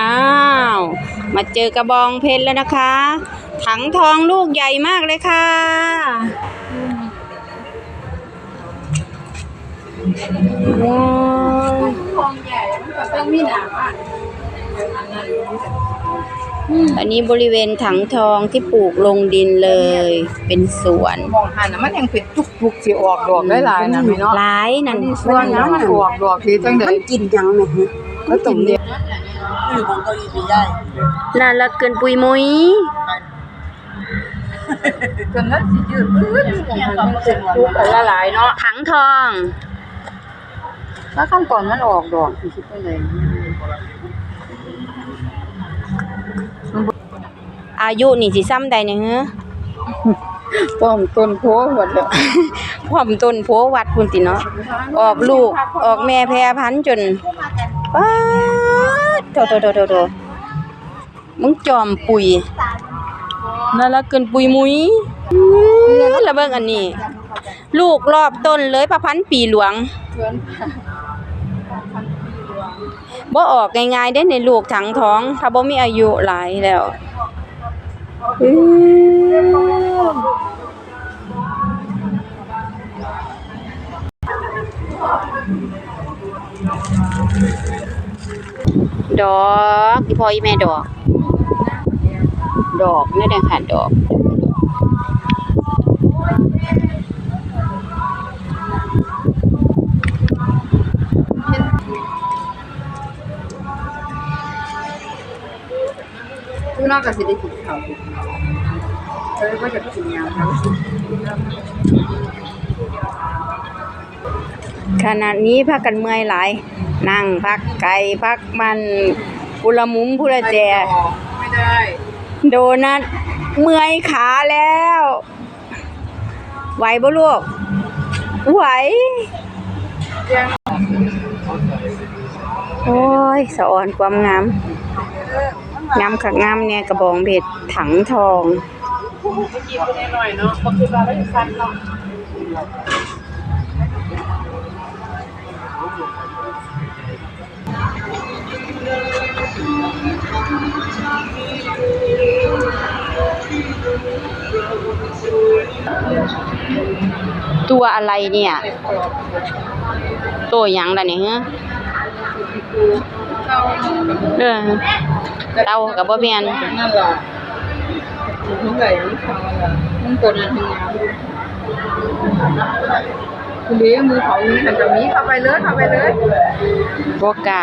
อ้าว มาเจอกระบองเพชรแล้วนะคะ ถังทองลูกใหญ่มากเลยค่ะ ว้าวทองใหญ่มันก็ต้องมีหนามอะอันนี้บริเวณถังทองที่ปลูกลงดินเลย เป็นสวนมองหันน่ะมันยังเป็นทุกๆสิออกดอกได้หลายนะพี่เนาะหลายนั่นส่วนนั้นมันออกดอกที่จังได๋มันกินยังไหมฮะแล้วตุ่มเดียวคื อของเกาหลีใหญ่น่ารักเกินปุยมุยจนนั้นสิยืดปื้ดมันเป็นทุกข์หลายๆเนาะถังทอง แล้วขั้นตอนมันออกดอกสิคิดจังได๋อายุนี่สิซ้ำใดเนี่ยฮะป้อมต้นโพหมดแล้วพร้อมต้นโพวัดพุ่นติเนาะออกลูกออกแม่แพรพันธุ์จนป๊าด โตโตโตโตโตมึงจอมปุยน่ารักเกินปุยมุยอื้อแล้วเบิ่งอันนี้ ลูกรอบต้นเลยประพันธ์ปีหลวงเบ่ออกง่ายๆได้ในลูกถังท้องถ้าบ่มีอายุหลายแล้วอ ดอกอีพ่ออีแม่ดอก ดอกนี่นแหละค่ะดอกข้างนอกก็สิได้กินข้าวเออก็จะกินยามครับขณะนี้พักกันเมื่อยหลาย นั่งพักไก่พักมันพุละมุมพุละแจ ไม่ได้ โดนัทเมื่อยขาแล้ว ไหวบ่ลูก ไหวโอ้ยสะอ่อนความงาม งามคักงามเนี่ยกระบองเพชรถังทอง กินไปหน่อยเนาะก็คือว่าได้ฟันเนาะ ตัวอะไรเนี่ย ตัวยังล่ะเนี่ยฮะเก้ออเตากับบ่แม่นนั่นล่ะมันไหลมันเขาล่ะมันตัวนั้นเป็นยังคุณเลี้ยงมือเขามันจะมีเข้าไปเลยเข้าไปเลยบ่กล้า